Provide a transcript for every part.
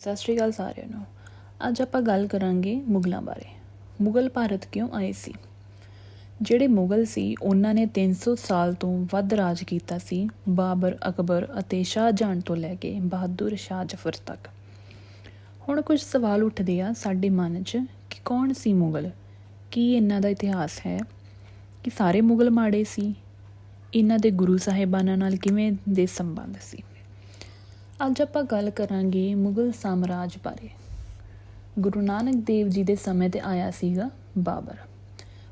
ਸਤਿ ਸ਼੍ਰੀ ਅਕਾਲ ਸਾਰਿਆਂ ਨੂੰ। ਅੱਜ ਆਪਾਂ ਗੱਲ ਕਰਾਂਗੇ ਮੁਗਲਾਂ ਬਾਰੇ। ਮੁਗਲ ਭਾਰਤ ਕਿਉਂ ਆਏ ਸੀ? ਜਿਹੜੇ ਮੁਗਲ ਸੀ, ਉਹਨਾਂ ਨੇ 300 ਸਾਲ ਤੋਂ ਵੱਧ ਰਾਜ ਕੀਤਾ ਸੀ, ਬਾਬਰ, ਅਕਬਰ ਅਤੇ ਸ਼ਾਹਜਹਾਨ ਤੋਂ ਲੈ ਕੇ ਬਹਾਦਰ ਸ਼ਾਹ ਜ਼ਫਰ ਤੱਕ। ਹੁਣ ਕੁਝ ਸਵਾਲ ਉੱਠਦੇ ਆ ਸਾਡੇ ਮਨ 'ਚ ਕਿ ਕੌਣ ਸੀ ਮੁਗਲ? ਕੀ ਇਹਨਾਂ ਦਾ ਇਤਿਹਾਸ ਹੈ? ਕਿ ਸਾਰੇ ਮੁਗਲ ਮਾੜੇ ਸੀ? ਇਹਨਾਂ ਦੇ ਗੁਰੂ ਸਾਹਿਬਾਨਾਂ ਨਾਲ ਕਿਵੇਂ ਦੇ ਸੰਬੰਧ ਸੀ? ਅੱਜ ਆਪਾਂ ਗੱਲ ਕਰਾਂਗੇ ਮੁਗਲ ਸਾਮਰਾਜ ਬਾਰੇ। ਗੁਰੂ ਨਾਨਕ ਦੇਵ ਜੀ ਦੇ ਸਮੇਂ ਤੇ ਆਇਆ ਸੀਗਾ ਬਾਬਰ।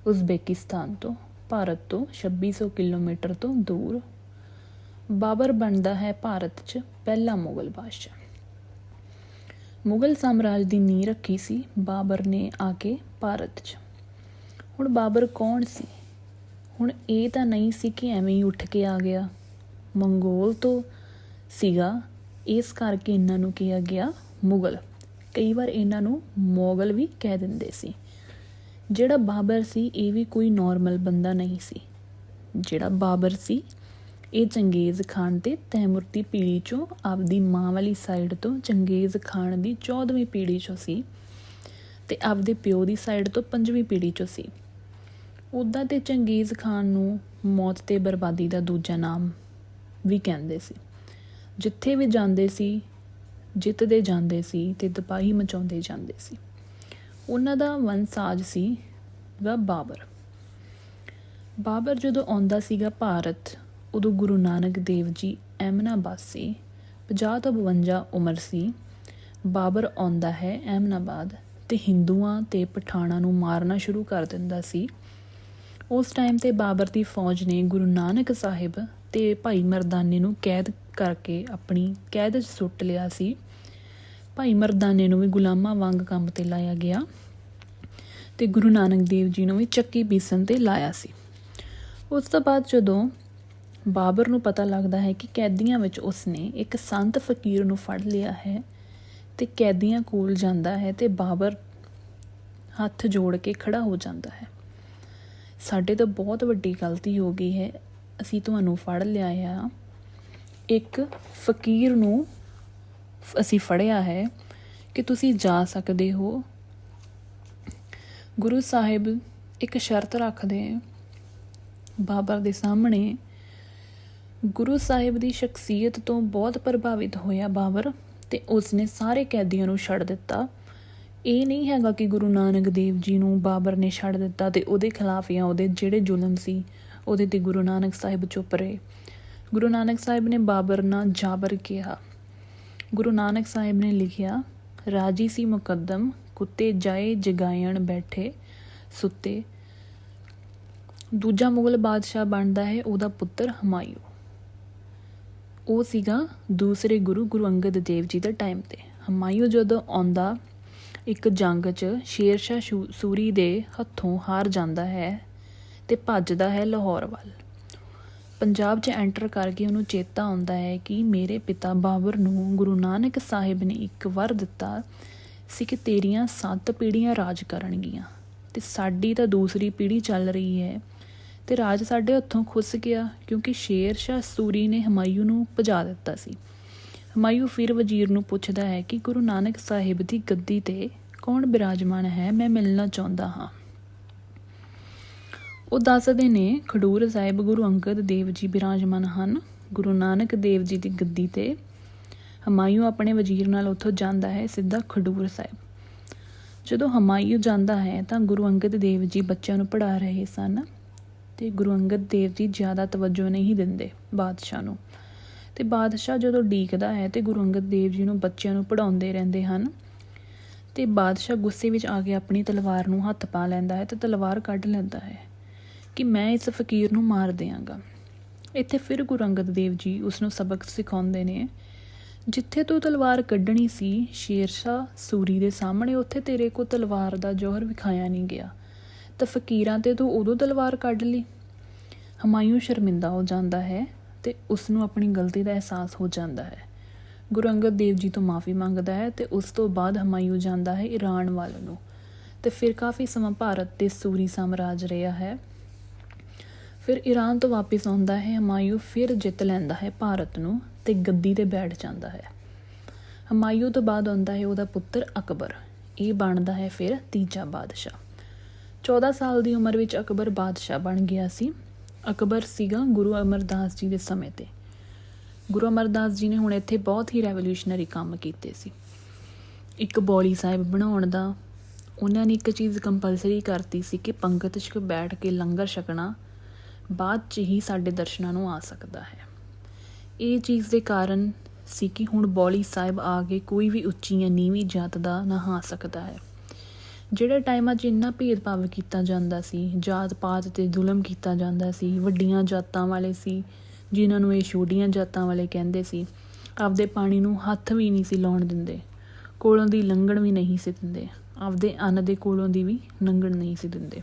ਉਜ਼ਬੇਕਿਸਤਾਨ ਤੋਂ, ਭਾਰਤ ਤੋਂ 2600 ਕਿਲੋਮੀਟਰ ਤੋਂ ਦੂਰ। ਬਾਬਰ ਬਣਦਾ ਹੈ ਭਾਰਤ 'ਚ ਪਹਿਲਾ ਮੁਗਲ ਬਾਦਸ਼ਾਹ। ਮੁਗਲ ਸਾਮਰਾਜ ਦੀ ਨੀਂਹ ਰੱਖੀ ਸੀ ਬਾਬਰ ਨੇ ਆ ਕੇ ਭਾਰਤ 'ਚ। ਹੁਣ ਬਾਬਰ ਕੌਣ ਸੀ? ਹੁਣ ਇਹ ਤਾਂ ਨਹੀਂ ਸੀ ਕਿ ਐਵੇਂ ਹੀ ਉੱਠ ਕੇ ਆ ਗਿਆ। ਮੰਗੋਲ ਤੋਂ ਸੀਗਾ ਇਸ ਕਰਕੇ ਇਹਨਾਂ ਨੂੰ ਕਿਹਾ ਗਿਆ ਮੁਗਲ। ਕਈ ਵਾਰ ਇਹਨਾਂ ਨੂੰ ਮੋਗਲ ਵੀ ਕਹਿ ਦਿੰਦੇ ਸੀ। ਜਿਹੜਾ ਬਾਬਰ ਸੀ, ਇਹ ਵੀ ਕੋਈ ਨਾਰਮਲ ਬੰਦਾ ਨਹੀਂ ਸੀ। ਜਿਹੜਾ ਬਾਬਰ ਸੀ, ਇਹ ਚੰਗੇਜ਼ ਖਾਨ ਤੇ ਤੈਮੁਰਤੀ ਪੀੜ੍ਹੀ ਚੋਂ ਆਪਦੀ ਮਾਂ ਵਾਲੀ ਸਾਈਡ ਤੋਂ ਚੰਗੇਜ਼ ਖਾਨ ਦੀ 14ਵੀਂ ਪੀੜ੍ਹੀ ਚੋਂ ਸੀ ਤੇ ਆਪਦੇ ਪਿਓ ਦੀ ਸਾਈਡ ਤੋਂ 5ਵੀਂ ਪੀੜ੍ਹੀ ਚੋਂ ਸੀ। ਉੱਦਾਂ ਤੇ ਚੰਗੇਜ਼ ਖਾਨ ਨੂੰ ਮੌਤ ਤੇ ਬਰਬਾਦੀ ਦਾ ਦੂਜਾ ਨਾਮ ਵੀ ਕਹਿੰਦੇ ਸੀ। ਜਿੱਥੇ ਵੀ ਜਾਂਦੇ ਸੀ, ਜਿੱਤਦੇ ਜਾਂਦੇ ਸੀ ਤੇ ਤਬਾਹੀ ਮਚਾਉਂਦੇ ਜਾਂਦੇ ਸੀ। ਉਹਨਾਂ ਦਾ ਵੰਸਾਜ ਸੀ ਗਾ ਬਾਬਰ। ਬਾਬਰ ਜਦੋਂ ਆਉਂਦਾ ਸੀਗਾ ਭਾਰਤ, ਉਦੋਂ ਗੁਰੂ ਨਾਨਕ ਦੇਵ ਜੀ ਐਮਨਾਬਾਦ ਸੀ। 50 ਤੋਂ 52 ਉਮਰ ਸੀ। ਬਾਬਰ ਆਉਂਦਾ ਹੈ ਐਮਨਾਬਾਦ ਤੇ ਹਿੰਦੂਆਂ ਤੇ ਪਠਾਣਾਂ ਨੂੰ ਮਾਰਨਾ ਸ਼ੁਰੂ ਕਰ ਦਿੰਦਾ ਸੀ। ਉਸ ਟਾਈਮ ਤੇ ਬਾਬਰ ਦੀ ਫੌਜ ਨੇ ਗੁਰੂ ਨਾਨਕ ਸਾਹਿਬ ਤੇ ਭਾਈ ਮਰਦਾਨੇ ਨੂੰ ਕੈਦ ਕਰਕੇ ਆਪਣੀ ਕੈਦ 'ਚ ਸੁੱਟ ਲਿਆ ਸੀ। ਭਾਈ ਮਰਦਾਨੇ ਨੂੰ ਵੀ ਗੁਲਾਮਾਂ ਵਾਂਗ ਕੰਮ ਤੇ ਲਾਇਆ ਗਿਆ ਤੇ ਗੁਰੂ ਨਾਨਕ ਦੇਵ ਜੀ ਨੂੰ ਵੀ ਚੱਕੀ ਪੀਸਣ ਤੇ ਲਾਇਆ ਸੀ। ਉਸ ਤੋਂ ਬਾਅਦ ਜਦੋਂ ਬਾਬਰ ਨੂੰ ਪਤਾ ਲੱਗਦਾ ਹੈ ਕਿ ਕੈਦੀਆਂ ਵਿੱਚ ਉਸਨੇ ਇੱਕ ਸੰਤ ਫਕੀਰ ਨੂੰ ਫੜ ਲਿਆ ਹੈ ਤੇ ਕੈਦੀਆਂ ਕੋਲ ਜਾਂਦਾ ਹੈ ਤੇ ਬਾਬਰ ਹੱਥ ਜੋੜ ਕੇ ਖੜਾ ਹੋ ਜਾਂਦਾ ਹੈ। ਸਾਡੇ ਤੋਂ ਬਹੁਤ ਵੱਡੀ ਗਲਤੀ ਹੋ ਗਈ ਹੈ। ਅਸੀਂ ਤੁਹਾਨੂੰ ਫੜ ਲਿਆ ਆ। ਇੱਕ ਫਕੀਰ ਨੂੰ ਅਸੀਂ ਫੜਿਆ ਹੈ ਕਿ ਤੁਸੀਂ ਜਾ ਸਕਦੇ ਹੋ। ਗੁਰੂ ਸਾਹਿਬ ਇੱਕ ਸ਼ਰਤ ਰੱਖਦੇ ਬਾਬਰ ਦੇ ਸਾਹਮਣੇ ਗੁਰੂ ਸਾਹਿਬ ਦੀ ਸ਼ਖਸੀਅਤ ਤੋਂ ਬਹੁਤ ਪ੍ਰਭਾਵਿਤ ਹੋਇਆ ਬਾਬਰ ਤੇ ਉਸਨੇ ਸਾਰੇ ਕੈਦੀਆਂ ਨੂੰ ਛੱਡ ਦਿੱਤਾ। ਇਹ ਨਹੀਂ ਹੈਗਾ ਕਿ ਗੁਰੂ ਨਾਨਕ ਦੇਵ ਜੀ ਨੂੰ ਬਾਬਰ ਨੇ ਛੱਡ ਦਿੱਤਾ ਤੇ ਉਹਦੇ ਖਿਲਾਫ ਜਾਂ ਉਹਦੇ ਜਿਹੜੇ ਜ਼ੁਲਮ ਸੀ ਉਹਦੇ ਤੇ ਗੁਰੂ ਨਾਨਕ ਸਾਹਿਬ ਚੁੱਪ ਰਹੇ। ਗੁਰੂ ਨਾਨਕ ਸਾਹਿਬ ਨੇ ਬਾਬਰ ਨਾਲ ਜਾਬਰ ਕਿਹਾ। ਗੁਰੂ ਨਾਨਕ ਸਾਹਿਬ ਨੇ ਲਿਖਿਆ, ਰਾਜੀ ਸੀ ਮੁਕੱਦਮ, ਕੁੱਤੇ ਜਾਏ ਜਗਾਇਣ ਬੈਠੇ ਸੁੱਤੇ। ਦੂਜਾ ਮੁਗਲ ਬਾਦਸ਼ਾਹ ਬਣਦਾ ਹੈ, ਉਹਦਾ ਪੁੱਤਰ ਹਮਾਯੂ। ਉਹ ਸੀਗਾ ਦੂਸਰੇ ਗੁਰੂ ਗੁਰੂ ਅੰਗਦ ਦੇਵ ਜੀ ਦੇ ਟਾਈਮ ਤੇ। ਹਮਾਯੂ ਜਦੋਂ ਆਉਂਦਾ, ਇੱਕ ਜੰਗ 'ਚ ਸ਼ੇਰਸ਼ਾਹ ਸ਼ੂ- ਸੂਰੀ ਦੇ ਹੱਥੋਂ ਹਾਰ ਜਾਂਦਾ ਹੈ ਤੇ ਭੱਜਦਾ ਹੈ ਲਾਹੌਰ ਵੱਲ। ਪੰਜਾਬ 'ਚ ਐਂਟਰ ਕਰਕੇ ਉਹਨੂੰ ਚੇਤਾ ਆਉਂਦਾ ਹੈ ਕਿ ਮੇਰੇ ਪਿਤਾ ਬਾਬਰ ਨੂੰ ਗੁਰੂ ਨਾਨਕ ਸਾਹਿਬ ਨੇ ਇੱਕ ਵਰ ਦਿੱਤਾ ਸੀ ਕਿ ਤੇਰੀਆਂ ਸੱਤ ਪੀੜ੍ਹੀਆਂ ਰਾਜ ਕਰਨਗੀਆਂ ਤੇ ਸਾਡੀ ਤਾਂ ਦੂਸਰੀ ਪੀੜ੍ਹੀ ਚੱਲ ਰਹੀ ਹੈ ਤੇ ਰਾਜ ਸਾਡੇ ਹੱਥੋਂ ਖੁੱਸ ਗਿਆ ਕਿਉਂਕਿ ਸ਼ੇਰ ਸ਼ਾਹ ਸੂਰੀ ਨੇ ਹਮਾਯੂ ਨੂੰ ਭਜਾ ਦਿੱਤਾ ਸੀ। ਹਮਾਯੂ ਫਿਰ ਵਜ਼ੀਰ ਨੂੰ ਪੁੱਛਦਾ ਹੈ ਕਿ ਗੁਰੂ ਨਾਨਕ ਸਾਹਿਬ ਦੀ ਗੱਦੀ ਤੇ ਕੌਣ ਬਿਰਾਜਮਾਨ ਹੈ? ਮੈਂ ਮਿਲਣਾ ਚਾਹੁੰਦਾ ਹਾਂ। ਉਹ ਦੱਸਦੇ ਨੇ, ਖਡੂਰ ਸਾਹਿਬ ਗੁਰੂ ਅੰਗਦ ਦੇਵ ਜੀ ਬਿਰਾਜਮਾਨ ਹਨ। ਗੁਰੂ ਨਾਨਕ ਦੇਵ ਜੀ ਦੀ ਗੱਦੀ ਤੇ ਹਮਾਯੂ ਆਪਣੇ ਵਜ਼ੀਰ ਨਾਲ ਉੱਥੋਂ ਜਾਂਦਾ ਹੈ, ਸਿੱਧਾ ਖਡੂਰ ਸਾਹਿਬ। ਜਦੋਂ ਹਮਾਇੂ ਜਾਂਦਾ ਹੈ, ਤਾਂ ਗੁਰੂ ਅੰਗਦ ਦੇਵ ਜੀ ਬੱਚਿਆਂ ਨੂੰ ਪੜ੍ਹਾ ਰਹੇ ਸਨ ਤੇ ਗੁਰੂ ਅੰਗਦ ਦੇਵ ਜੀ ਜ਼ਿਆਦਾ ਤਵੱਜੋ ਨਹੀਂ ਦਿੰਦੇ ਬਾਦਸ਼ਾਹ ਨੂੰ। ਤੇ ਬਾਦਸ਼ਾਹ ਜਦੋਂ ਡੀਕਦਾ ਹੈ ਤੇ ਗੁਰੂ ਅੰਗਦ ਦੇਵ ਜੀ ਨੂੰ ਬੱਚਿਆਂ ਨੂੰ ਪੜਾਉਂਦੇ ਰਹਿੰਦੇ ਹਨ ਤੇ ਬਾਦਸ਼ਾਹ ਗੁੱਸੇ ਵਿੱਚ ਆ ਕੇ ਆਪਣੀ ਤਲਵਾਰ ਨੂੰ ਹੱਥ ਪਾ ਲੈਂਦਾ ਹੈ ਤੇ ਤਲਵਾਰ ਕੱਢ ਲੈਂਦਾ ਹੈ। ਕਿ ਮੈਂ ਇਸ ਫਕੀਰ ਨੂੰ ਮਾਰ ਦਿਆਂਗਾ। ਇੱਥੇ ਫਿਰ ਗੁਰੂ ਅੰਗਦ ਦੇਵ ਜੀ ਉਸ ਨੂੰ ਸਬਕ ਸਿਖਾਉਂਦੇ ਨੇ, ਜਿੱਥੇ ਤੂੰ ਤਲਵਾਰ ਕੱਢਣੀ ਸੀ, ਸ਼ੇਰਸ਼ਾਹ ਸੂਰੀ ਦੇ ਸਾਹਮਣੇ, ਉੱਥੇ ਤੇਰੇ ਕੋ ਤਲਵਾਰ ਦਾ ਜੋਹਰ ਵਿਖਾਇਆ ਨਹੀਂ ਗਿਆ। ਤਾਂ ਫਕੀਰਾਂ ਤੇ ਤੂੰ ਉਦੋਂ ਤਲਵਾਰ ਕੱਢ ਲਈ। ਹਮਾਯੂ ਸ਼ਰਮਿੰਦਾ ਹੋ ਜਾਂਦਾ ਹੈ ਤੇ ਉਸ ਨੂੰ ਆਪਣੀ ਗਲਤੀ ਦਾ ਅਹਿਸਾਸ ਹੋ ਜਾਂਦਾ ਹੈ। ਗੁਰੂ ਅੰਗਦ ਦੇਵ ਜੀ ਤੋਂ ਮਾਫੀ ਮੰਗਦਾ ਹੈ ਤੇ ਉਸ ਤੋਂ ਬਾਅਦ ਹਮਾਯੂ ਜਾਂਦਾ ਹੈ ਈਰਾਨ ਵੱਲ ਨੂੰ। ਤੇ ਫਿਰ ਕਾਫੀ ਸਮਾਂ ਭਾਰਤ ਤੇ ਸੂਰੀ ਸਾਮਰਾਜ ਰਿਹਾ ਹੈ। ਫਿਰ ਈਰਾਨ ਤੋਂ ਵਾਪਸ ਆਉਂਦਾ ਹੈ, ਹਮਾਯੂ ਫਿਰ ਜਿੱਤ ਲੈਂਦਾ ਹੈ, ਭਾਰਤ ਨੂੰ ਤੇ ਗੱਦੀ ਤੇ ਬੈਠ ਜਾਂਦਾ ਹੈ। ਹਮਾਯੂ ਤੋਂ ਬਾਅਦ ਆਉਂਦਾ ਹੈ ਉਹਦਾ ਪੁੱਤਰ ਅਕਬਰ। ਇਹ ਬਣਦਾ ਹੈ ਫਿਰ ਤੀਜਾ ਬਾਦਸ਼ਾਹ। 14 ਸਾਲ ਦੀ ਉਮਰ ਵਿੱਚ ਅਕਬਰ ਬਾਦਸ਼ਾਹ ਬਣ ਗਿਆ ਸੀ। ਅਕਬਰ ਸੀਗਾ ਗੁਰੂ ਅਮਰਦਾਸ ਜੀ ਦੇ ਸਮੇਂ ਤੇ। ਗੁਰੂ ਅਮਰਦਾਸ ਜੀ ਨੇ ਹੁਣ ਇੱਥੇ ਬਹੁਤ ਹੀ ਰੈਵੋਲੂਸ਼ਨਰੀ ਕੰਮ ਕੀਤੇ ਸੀ। ਇੱਕ ਬੌਲੀ ਸਾਹਿਬ ਬਣਾਉਣ ਦਾ। ਉਹਨਾਂ ਨੇ ਇੱਕ ਚੀਜ਼ ਕੰਪਲਸਰੀ ਕਰਤੀ ਸੀ ਕਿ ਪੰਗਤ 'ਚ ਬੈਠ ਕੇ ਲੰਗਰ ਛਕਣਾ ਬਾਅਦ 'ਚ ਹੀ ਸਾਡੇ ਦਰਸ਼ਨਾਂ ਨੂੰ ਆ ਸਕਦਾ ਹੈ। ਇਹ ਚੀਜ਼ ਦੇ ਕਾਰਨ ਸੀ ਕਿ ਹੁਣ ਬੌਲੀ ਸਾਹਿਬ ਆ ਕੇ ਕੋਈ ਵੀ ਉੱਚੀ ਜਾਂ ਨੀਵੀਂ ਜਾਤ ਦਾ ਨਹਾ ਸਕਦਾ ਹੈ। ਜਿਹੜੇ ਟਾਈਮਾਂ 'ਚ ਇੰਨਾ ਭੇਦਭਾਵ ਕੀਤਾ ਜਾਂਦਾ ਸੀ ਜਾਤ ਪਾਤ ਤੇ ਜ਼ੁਲਮ ਕੀਤਾ ਜਾਂਦਾ ਸੀ, ਵੱਡੀਆਂ ਜਾਤਾਂ ਵਾਲੇ ਸੀ, ਜਿਨ੍ਹਾਂ ਨੂੰ ਇਹ ਛੋਟੀਆਂ ਜਾਤਾਂ ਵਾਲੇ ਕਹਿੰਦੇ ਸੀ, ਆਪਦੇ ਪਾਣੀ ਨੂੰ ਹੱਥ ਵੀ ਨਹੀਂ ਸੀ ਲਾਉਣ ਦਿੰਦੇ, ਕੋਲੋਂ ਦੀ ਲੰਘਣ ਵੀ ਨਹੀਂ ਸੀ ਦਿੰਦੇ, ਆਪਦੇ ਅੰਨ ਦੇ ਕੋਲੋਂ ਦੀ ਵੀ ਲੰਘਣ ਨਹੀਂ ਸੀ ਦਿੰਦੇ।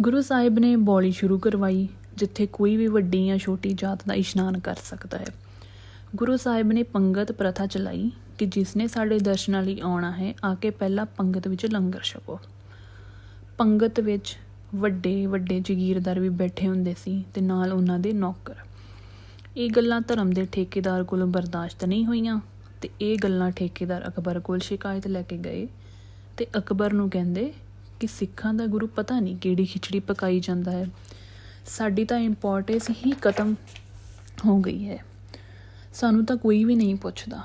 ਗੁਰੂ ਸਾਹਿਬ ਨੇ ਬੌਲੀ ਸ਼ੁਰੂ ਕਰਵਾਈ, ਜਿੱਥੇ ਕੋਈ ਵੀ ਵੱਡੀ ਜਾਂ ਛੋਟੀ ਜਾਤ ਦਾ ਇਸ਼ਨਾਨ ਕਰ ਸਕਦਾ ਹੈ। ਗੁਰੂ ਸਾਹਿਬ ਨੇ ਪੰਗਤ ਪ੍ਰਥਾ ਚਲਾਈ ਕਿ ਜਿਸ ਨੇ ਸਾਡੇ ਦਰਸ਼ਨਾਂ ਲਈ ਆਉਣਾ ਹੈ, ਆ ਕੇ ਪਹਿਲਾਂ ਪੰਗਤ ਵਿੱਚ ਲੰਗਰ ਛਕੋ। ਪੰਗਤ ਵਿੱਚ ਵੱਡੇ ਵੱਡੇ ਜਗੀਰਦਾਰ ਵੀ ਬੈਠੇ ਹੁੰਦੇ ਸੀ ਤੇ ਨਾਲ ਉਹਨਾਂ ਦੇ ਨੌਕਰ। ਇਹ ਗੱਲਾਂ ਧਰਮ ਦੇ ਠੇਕੇਦਾਰ ਕੋਲੋਂ ਬਰਦਾਸ਼ਤ ਨਹੀਂ ਹੋਈਆਂ ਤੇ ਇਹ ਗੱਲਾਂ ਠੇਕੇਦਾਰ ਅਕਬਰ ਕੋਲ ਸ਼ਿਕਾਇਤ ਲੈ ਕੇ ਗਏ ਤੇ ਅਕਬਰ ਨੂੰ ਕਹਿੰਦੇ ਕਿ ਸਿੱਖਾਂ ਦਾ ਗੁਰੂ ਪਤਾ ਨਹੀਂ ਕਿਹੜੀ ਖਿਚੜੀ ਪਕਾਈ ਜਾਂਦਾ ਹੈ। ਸਾਡੀ ਤਾਂ ਇੰਪੋਰਟੈਂਸ ਹੀ ਖਤਮ ਹੋ ਗਈ ਹੈ। ਸਾਨੂੰ ਤਾਂ ਕੋਈ ਵੀ ਨਹੀਂ ਪੁੱਛਦਾ।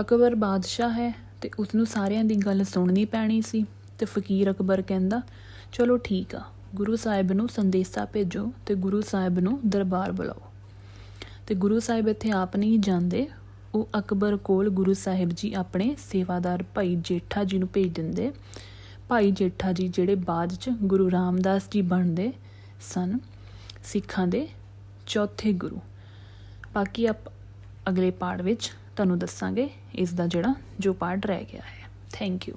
ਅਕਬਰ ਬਾਦਸ਼ਾਹ ਹੈ ਤੇ ਉਸ ਨੂੰ ਸਾਰਿਆਂ ਦੀ ਗੱਲ ਸੁਣਨੀ ਪੈਣੀ ਸੀ ਤੇ ਫਕੀਰ ਅਕਬਰ ਕਹਿੰਦਾ, ਚਲੋ ਠੀਕ ਆ, ਗੁਰੂ ਸਾਹਿਬ ਨੂੰ ਸੰਦੇਸ਼ਾ ਭੇਜੋ ਤੇ ਗੁਰੂ ਸਾਹਿਬ ਨੂੰ ਦਰਬਾਰ ਬੁਲਾਓ। ਤੇ ਗੁਰੂ ਸਾਹਿਬ ਇੱਥੇ ਆਪ ਨਹੀਂ ਜਾਂਦੇ। ਉਹ ਅਕਬਰ ਕੋਲ ਗੁਰੂ ਸਾਹਿਬ ਜੀ ਆਪਣੇ ਸੇਵਾਦਾਰ ਭਾਈ ਜੇਠਾ ਜੀ ਨੂੰ ਭੇਜ ਦਿੰਦੇ ਭਾਈ ਜੇਠਾ ਜੀ ਜਿਹੜੇ ਬਾਅਦ ਚ ਗੁਰੂ ਰਾਮਦਾਸ ਜੀ ਬਣਦੇ ਸਨ, ਸਿੱਖਾਂ ਦੇ ਚੌਥੇ ਗੁਰੂ। ਬਾਕੀ ਆਪ ਅਗਲੇ ਪਾਠ ਵਿੱਚ ਤੁਹਾਨੂੰ ਦੱਸਾਂਗੇ ਇਸ ਦਾ ਜਿਹੜਾ ਜੋ ਪਾਠ ਰਹਿ ਗਿਆ ਹੈ। Thank you